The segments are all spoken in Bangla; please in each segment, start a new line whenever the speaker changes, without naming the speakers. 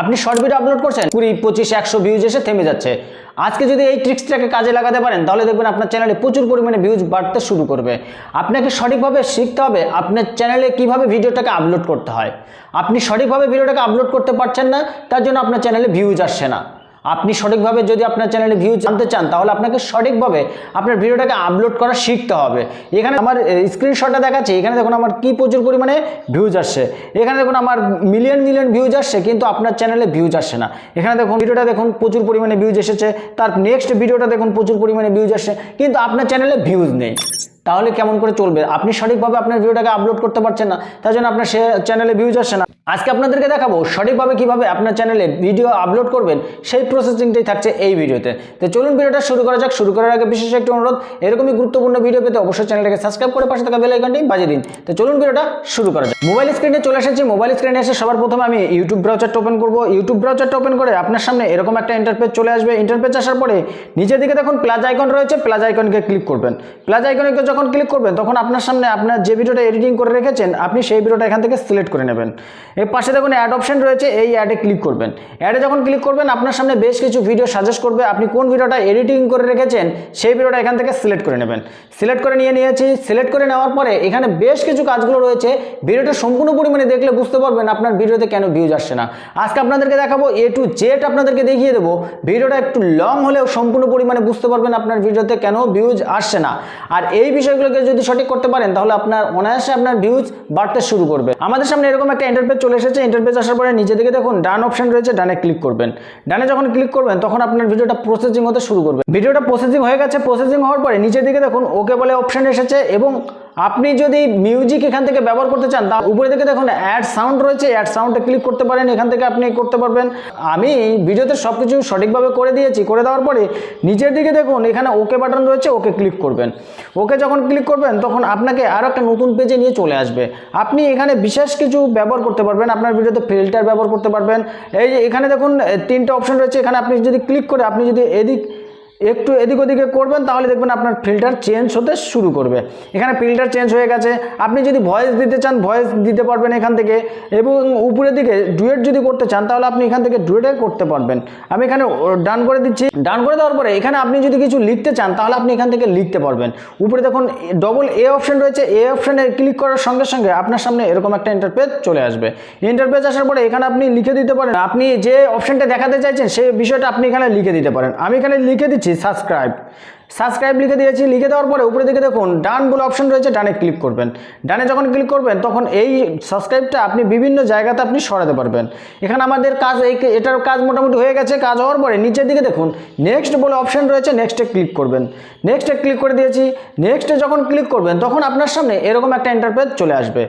আপনি শর্ট ভিডিও আপলোড করছেন, কুড়ি, পঁচিশ, একশো ভিউজ এসে থেমে যাচ্ছে। আজকে যদি এই ট্রিক্সটাকে কাজে লাগাতে পারেন, তাহলে দেখবেন আপনার চ্যানেলে প্রচুর পরিমাণে ভিউজ বাড়তে শুরু করবে। আপনাকে সঠিকভাবে শিখতে হবে আপনার চ্যানেলে কীভাবে ভিডিওটাকে আপলোড করতে হয়। আপনি সঠিকভাবে ভিডিওটাকে আপলোড করতে পারছেন না, তার জন্য আপনার চ্যানেলে ভিউজ আসছে না। আপনি সঠিকভাবে যদি আপনার চ্যানেলে ভিউ জানতে চান, তাহলে আপনাকে সঠিকভাবে আপনার ভিডিওটাকে আপলোড করা শিখতে হবে। এখানে আমার স্ক্রিনশটটা দেখাচ্ছে। এখানে দেখুন আমার কি প্রচুর পরিমাণে ভিউজ আসছে। এখানে দেখুন আমার মিলিয়ন মিলিয়ন ভিউজ আসছে, কিন্তু আপনার চ্যানেলে ভিউজ আসছে না। এখানে দেখুন, ভিডিওটা দেখুন, প্রচুর পরিমাণে ভিউজ এসেছে। তার নেক্সট ভিডিওটা দেখুন, প্রচুর পরিমাণে ভিউজ আসছে। কিন্তু আপনার চ্যানেলে ভিউজ নেই। তাহলে কেমন করে চলবে? আপনি সঠিকভাবে আপনার ভিডিওটাকে আপলোড করতে পারছেন না, তার জন্য আপনার সে চ্যানেলে ভিউজ আসছে না। আজকে আপনাদেরকে দেখাবো সঠিকভাবে কীভাবে আপনার চ্যানেলে ভিডিও আপলোড করবেন, সেই প্রসেসিংটাই থাকছে এই ভিডিওতে। তো চলুন ভিডিওটা শুরু করা যাক। শুরু করার আগে বিশেষ একটি অনুরোধ, এরকমই গুরুত্বপূর্ণ ভিডিও পেতে অবশ্যই চ্যানেলটাকে সাবস্ক্রাইব করে পাশে থাকা বেল আইকনটি বাজিয়ে দিন। তো চলুন ভিডিওটা শুরু করা যাক। মোবাইল স্ক্রিনে চলে এসেছি। মোবাইল স্ক্রিনে এসে সবার প্রথমে আমি ইউটিউব ব্রাউজারটা ওপেন করব। ইউটিউব ব্রাউজারটা ওপেন করে আপনার সামনে এরকম একটা ইন্টারপেজ চলে আসবে। ইন্টারপেজ আসার পরে, নিচের দিকে দেখুন প্লাস আইকন রয়েছে। প্লাস আইকনকে ক্লিক করবেন। প্লাস আইকনকে যখন ক্লিক করবেন, তখন আপনার সামনে আপনার যে ভিডিওটা এডিটিং করে রেখেছেন, আপনি সেই ভিডিওটা এখান থেকে সিলেক্ট করে নেবেন। এর পাশে দেখুন অ্যাড অপশন রয়েছে, এই অ্যাডে ক্লিক করবেন। অ্যাডে যখন ক্লিক করবেন, আপনার সামনে বেশ কিছু ভিডিও সাজেস্ট করবে, আপনি কোন ভিডিওটা এডিটিং করে রেখেছেন, সেই ভিডিওটা এখান থেকে সিলেক্ট করে নেবেন। সিলেক্ট করে নিয়ে নিয়েছি সিলেক্ট করে নেওয়ার পরে এখানে বেশ কিছু কাজগুলো রয়েছে, ভিডিওটা সম্পূর্ণ পরিমাণে দেখলে বুঝতে পারবেন আপনার ভিডিওতে কেন ভিউজ আসছে না। আজকে আপনাদেরকে দেখাবো এ টু জেড আপনাদেরকে দেখিয়ে দেবো, ভিডিওটা একটু লং হলেও সম্পূর্ণ পরিমাণে বুঝতে পারবেন আপনার ভিডিওতে কেন ভিউজ আসছে না। আর এই বিষয়গুলোকে যদি সঠিক করতে পারেন, তাহলে আপনার অনায়াসে আপনার ভিউজ বাড়তে শুরু করবে। আমাদের সামনে এরকম একটা ইন্টারপেজ চলে এসেছে। ইন্টারপেজ আসার পরে নিজে দিকে দেখুন, ডান অপশন রয়েছে, ডানে ক্লিক করবেন। ডানে যখন ক্লিক করবেন, তখন আপনার ভিডিওটা প্রসেসিং হতে শুরু করবে। ভিডিওটা প্রসেসিং হয়ে গেছে। প্রসেসিং হওয়ার পরে নিচের দিকে দেখুন ওকে বলে অপশন এসেছে এবং আপনি যদি মিউজিক এখান থেকে ব্যবহার করতে চান, তা উপরে দিকে দেখুন অ্যাড সাউন্ড রয়েছে অ্যাড সাউন্ডে ক্লিক করতে পারেন, এখান থেকে আপনি করতে পারবেন। আমি ভিডিওতে সব কিছু সঠিকভাবে করে দিয়েছি, করে দেওয়ার পরে নিচের দিকে দেখুন, এখানে ওকে বাটন রয়েছে ওকে ক্লিক করবেন। ওকে যখন ক্লিক করবেন, তখন আপনাকে আরও একটা নতুন পেজে নিয়ে চলে আসবে। আপনি এখানে বিশেষ কিছু ব্যবহার করতে পারবেন, আপনার ভিডিওতে ফিল্টার ব্যবহার করতে পারবেন। এই যে এখানে দেখুন তিনটে অপশন রয়েছে, এখানে আপনি যদি ক্লিক করে, আপনি যদি এদিক একটু এদিক ওদিকে করবেন, তাহলে দেখবেন আপনার ফিল্টার চেঞ্জ হতে শুরু করবে। এখানে ফিল্টার চেঞ্জ হয়ে গেছে। আপনি যদি ভয়েস দিতে চান ভয়েস দিতে পারবেন এখান থেকে। এবং উপরের দিকে ডুয়েট যদি করতে চান, তাহলে আপনি এখান থেকে ডুয়েটে করতে পারবেন। আমি এখানে ডান করে দিচ্ছি। ডান করে দেওয়ার পরে এখানে আপনি যদি কিছু লিখতে চান, তাহলে আপনি এখান থেকে লিখতে পারবেন। উপরে দেখুন ডবল এ অপশন রয়েছে। এ অপশানে ক্লিক করার সঙ্গে সঙ্গে আপনার সামনে এরকম একটা ইন্টারপেজ চলে আসবে। ইন্টারপেজ আসার পরে এখানে আপনি লিখে দিতে পারেন। আপনি যে অপশনটা দেখাতে চাইছেন সেই বিষয়টা আপনি এখানে লিখে দিতে পারেন। আমি এখানে লিখে দিচ্ছি সাবস্ক্রাইব সাবস্ক্রাইব লিখে দিয়েছি, লিখে দেওয়ার পরে উপরে দিকে দেখুন ডান বলে অপশন রয়েছে ডানে ক্লিক করবেন। ডানে যখন ক্লিক করবেন, তখন এই সাবস্ক্রাইবটা আপনি বিভিন্ন জায়গাতে আপনি সরাতে পারবেন। এখানে আমাদের কাজ এই এটার কাজ মোটামুটি হয়ে গেছে, কাজ হওয়ার পরে নিচের দিকে দেখুন নেক্সট বলে অপশন রয়েছে নেক্সটে ক্লিক করবেন। নেক্সটে ক্লিক করে দিয়েছি নেক্সটে যখন ক্লিক করবেন, তখন আপনার সামনে এরকম একটা ইন্টারপেজ চলে আসবে।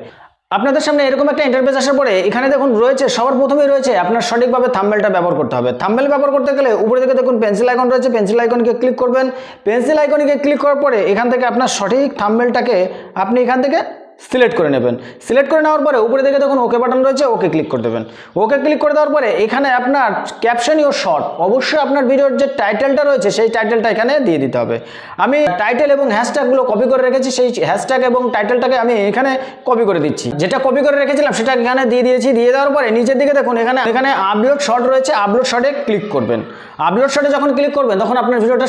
আপনাদের সামনে এরকম একটা ইন্টারফেস আসার পরে এখানে দেখুন রয়েছে, সবার প্রথমেই রয়েছে আপনার সঠিকভাবে থাম্বেলটা ব্যবহার করতে হবে। থাম্বেল ব্যবহার করতে গেলে উপরে থেকে দেখুন পেন্সিল আইকন রয়েছে পেন্সিল আইকনকে ক্লিক করবেন। পেন্সিল আইকনকে ক্লিক করার পরে এখান থেকে আপনার সঠিক থাম্বেলটাকে আপনি এখান থেকে সিলেক্ট করে নেবেন। সিলেক্ট করে নেওয়ার পরে উপরে দিকে দেখুন ওকে বাটন রয়েছে ওকে ক্লিক করে দেবেন। ওকে ক্লিক করে দেওয়ার পরে এখানে আপনার ক্যাপশন ও শর্ট অবশ্যই আপনার ভিডিওর যে টাইটেলটা রয়েছে, সেই টাইটেলটা এখানে দিয়ে দিতে হবে। আমি টাইটেল এবং হ্যাশট্যাগুলো কপি করে রেখেছি, সেই হ্যাশট্যাগ এবং টাইটেলটাকে আমি এখানে কপি করে দিচ্ছি। যেটা কপি করে রেখেছিলাম সেটা এখানে দিয়ে দিয়েছি। দিয়ে দেওয়ার পরে নিচের দিকে দেখুন, এখানে এখানে আপলোড শর্ট রয়েছে আপলোড শর্টে ক্লিক করবেন। আপলোড শর্টে যখন ক্লিক করবেন, তখন আপনার ভিডিওটা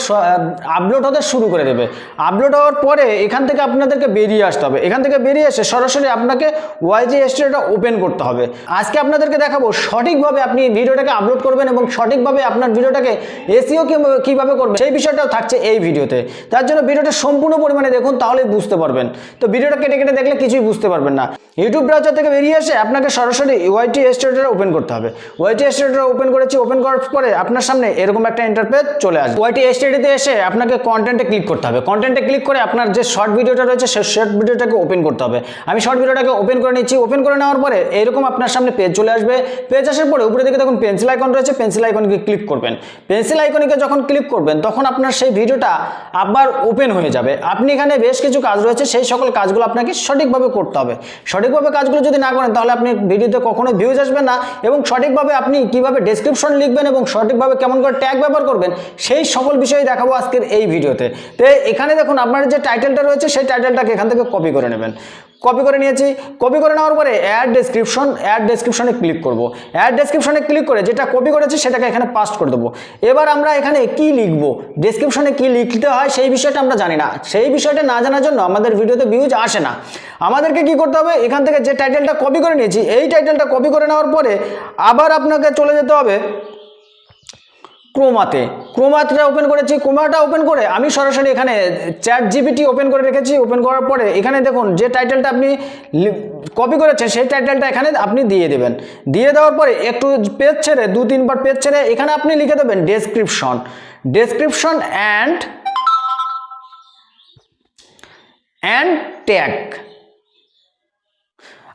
আপলোড হতে শুরু করে দেবে। আপলোড হওয়ার পরে এখান থেকে আপনাদেরকে বেরিয়ে আসতে হবে। এখান থেকে বেরিয়ে এসে সরাসরি আপনাকে ওয়াইজি স্টুডিওটা ওপেন করতে হবে। আজকে আপনাদেরকে দেখাবো সঠিকভাবে আপনি ভিডিওটাকে আপলোড করবেন এবং সঠিকভাবে আপনার ভিডিওটাকে এসিও কীভাবে করবেন সেই বিষয়টাও থাকছে এই ভিডিওতে। তার জন্য ভিডিওটা সম্পূর্ণ পরিমাণে দেখুন তাহলে বুঝতে পারবেন। তো ভিডিওটা কেটে কেটে দেখলে কিছুই বুঝতে পারবেন না। ইউটিউব ব্রাউজার থেকে বেরিয়ে এসে আপনাকে সরাসরি ওয়াইটি স্টুডিওটা ওপেন করতে হবে। ওয়াইটি স্টুডিওটা ওপেন করেছি ওপেন করার পরে আপনার সামনে এরকম একটা ইন্টারপেজ চলে আসবে। ওয়াইটি স্টুডিওতে এসে আপনাকে কন্টেন্টে ক্লিক করতে হবে। কন্টেন্টে ক্লিক করে আপনার যে শর্ট ভিডিওটা রয়েছে, সেই শর্ট ভিডিওটাকে ওপেন করতে হবে। আমি শর্ট ভিডিওটাকে ওপেন করে নিচ্ছি। ওপেন করে নেওয়ার পরে এরকম আপনার সামনে পেজ চলে আসবে। পেজ আসার পরে উপরে দিকে দেখুন পেন্সিল আইকন রয়েছে। পেন্সিল আইকনকে ক্লিক করবেন। পেন্সিল আইকনকে যখন ক্লিক করবেন, তখন আপনার সেই ভিডিওটা আবার ওপেন হয়ে যাবে। আপনি এখানে বেশ কিছু কাজ রয়েছে। সেই সকল কাজগুলো আপনাকে সঠিকভাবে করতে হবে। সঠিকভাবে কাজগুলো যদি না করেন, তাহলে আপনি ভিডিওতে কখনো ভিউজ আসবে না এবং সঠিকভাবে আপনি কীভাবে ডেসক্রিপশন লিখবেন এবং সঠিকভাবে কেমন করে ট্যাগ ব্যবহার করবেন, সেই সকল বিষয় দেখাবো আজকের এই ভিডিওতে তো এখানে দেখুন আপনার যে টাইটেলটা রয়েছে, সেই টাইটেলটাকে এখান থেকে কপি করে নেবেন। কপি করে নিয়েছি। কপি করে নেওয়ার পরে অ্যাড ডেসক্রিপশন অ্যাড ডেসক্রিপশনে ক্লিক করব। অ্যাড ডেসক্রিপশনে ক্লিক করে যেটা কপি করেছি সেটাকে এখানে পাস্ট করে দেবো। এবার আমরা এখানে কি লিখব? ডেসক্রিপশনে কি লিখতে হয় সেই বিষয়টা আমরা জানি না। সেই বিষয়টা না জানার জন্য আমাদের ভিডিওতে ভিউজ আসে না। আমাদেরকে কি করতে হবে? এখান থেকে যে টাইটেলটা কপি করে নিয়েছি, এই টাইটেলটা কপি করে নেওয়ার পরে আবার আপনাকে চলে যেতে হবে ক্রোমাতে। ক্রোমাটা ওপেন করেছি, ক্রোমাটা ওপেন করে আমি সরাসরি এখানে চ্যাট জিপিটি ওপেন করে রেখেছি ওপেন করার পরে এখানে দেখুন যে টাইটেলটা আপনি কপি করেছেন, সেই টাইটেলটা এখানে আপনি দিয়ে দেবেন। দিয়ে দেওয়ার পরে একটু পেজ ছেড়ে, দু, তিনবার পেজ ছেড়ে এখানে আপনি লিখে দেবেন description description and and tag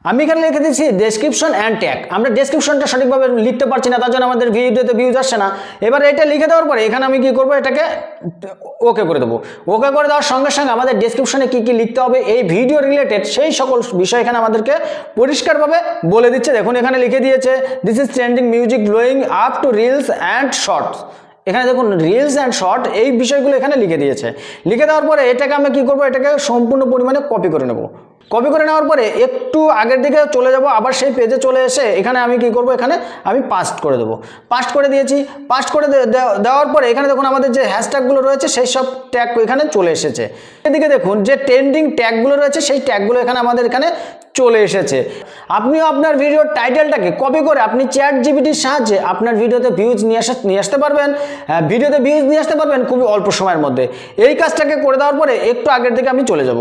আমি এখানে লিখে দিচ্ছি ডেসক্রিপশন অ্যান্ড ট্যাগ আমরা ডেসক্রিপশনটা সঠিকভাবে লিখতে পারছি না, তার জন্য আমাদের ভিডিওতে ভিউজ আসছে না। এবার এটা লিখে দেওয়ার পরে এখানে আমি কি করব, এটাকে ওকে করে দেবো। ওকে করে দেওয়ার সঙ্গে সঙ্গে আমাদের ডেসক্রিপশনে কি কি লিখতে হবে, এই ভিডিও রিলেটেড সেই সকল বিষয় এখানে আমাদেরকে পরিষ্কারভাবে বলে দিচ্ছে। দেখুন, এখানে লিখে দিয়েছে this is trending music glowing up to reels and shorts এখানে দেখুন রিলস অ্যান্ড শর্ট এই বিষয়গুলো এখানে লিখে দিয়েছে। লিখে দেওয়ার পরে এটাকে আমরা কী করব, এটাকে সম্পূর্ণ পরিমাণে কপি করে নেব। কপি করে নেওয়ার পরে একটু আগের দিকে চলে যাব আবার সেই পেজে চলে এসে এখানে আমি কি করব? এখানে আমি পাস্ট করে দেবো। পাস্ট করে দিয়েছি। পাস্ট করে দেওয়ার পরে এখানে দেখুন আমাদের যে হ্যাশট্যাগুলো রয়েছে সেই সব ট্যাগ এখানে চলে এসেছে। এদিকে দেখুন যে ট্রেন্ডিং ট্যাগগুলো রয়েছে সেই ট্যাগগুলো এখানে আমাদের এখানে চলে এসেছে। আপনিও আপনার ভিডিওর টাইটেলটাকে কপি করে আপনি চ্যাট জিবিটির সাহায্যে আপনার ভিডিওতে ভিউজ নিয়ে আসা নিয়ে আসতে পারবেন। হ্যাঁ, ভিডিওতে ভিউজ নিয়ে আসতে পারবেন খুবই অল্প সময়ের মধ্যে। এই কাজটাকে করে দেওয়ার পরে একটু আগের দিকে আমি চলে যাব।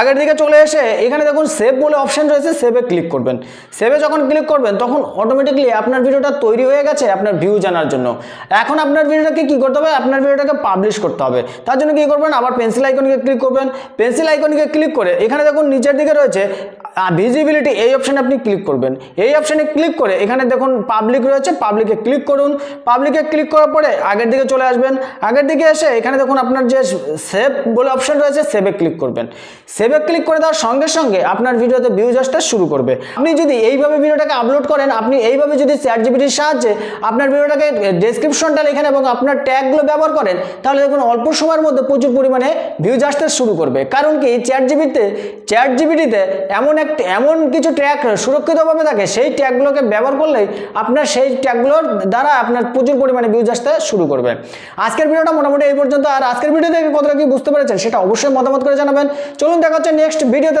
আগের দিকে চলে এসে এখানে দেখুন সেভ বলে অপশন রয়েছে সেভে ক্লিক করবেন। সেভে যখন ক্লিক করবেন, তখন অটোমেটিকলি আপনার ভিডিওটা তৈরি হয়ে গেছে আপনার ভিউ জানার জন্য। এখন আপনার ভিডিওটাকে কি করতে হবে? আপনার ভিডিওটাকে পাবলিশ করতে হবে। তার জন্য কি করবেন? আবার পেন্সিল আইকনকে ক্লিক করবেন। পেন্সিল আইকনকে ক্লিক করে এখানে দেখুন নিচের দিকে রয়েছে ভিজিবিলিটি এই অপশানে আপনি ক্লিক করবেন। এই অপশানে ক্লিক করে এখানে দেখুন পাবলিক রয়েছে পাবলিকে ক্লিক করুন। পাবলিকে ক্লিক করার পরে আগের দিকে চলে আসবেন। আগের দিকে এসে এখানে দেখুন আপনার যে সেভ বলে অপশন রয়েছে সেভে ক্লিক করবেন। সেভে ক্লিক করে দেওয়ার সঙ্গে সঙ্গে আপনার ভিডিওতে ভিউজ আসতে শুরু করবে। আপনি যদি এইভাবে ভিডিওটাকে আপলোড করেন, আপনি এইভাবে যদি চ্যাট জিবিটির সাহায্যে আপনার ভিডিওটাকে ডেসক্রিপশনটা লেখেন এবং আপনার ট্যাগগুলো ব্যবহার করেন, তাহলে দেখুন অল্প সময়ের মধ্যে প্রচুর পরিমাণে ভিউজ আসতে শুরু করবে। কারণ কি চ্যাট জিবিতে চ্যাট জিবিটিতে এমন একটা এমন কিছু ট্যাগ সুরক্ষিতভাবে থাকে, সেই ট্যাগগুলোকে ব্যবহার করলেই আপনার সেই ট্যাগগুলোর দ্বারা আপনার প্রচুর পরিমাণে ভিউজ আসতে শুরু করবে। আজকের ভিডিওটা মোটামুটি এই পর্যন্ত, আর আজকের ভিডিও থেকে কতটা কি বুঝতে পেরেছেন, সেটা অবশ্যই মতামত করে জানাবেন। চলুন দেখা হচ্ছে নেক্সট ভিডিওতে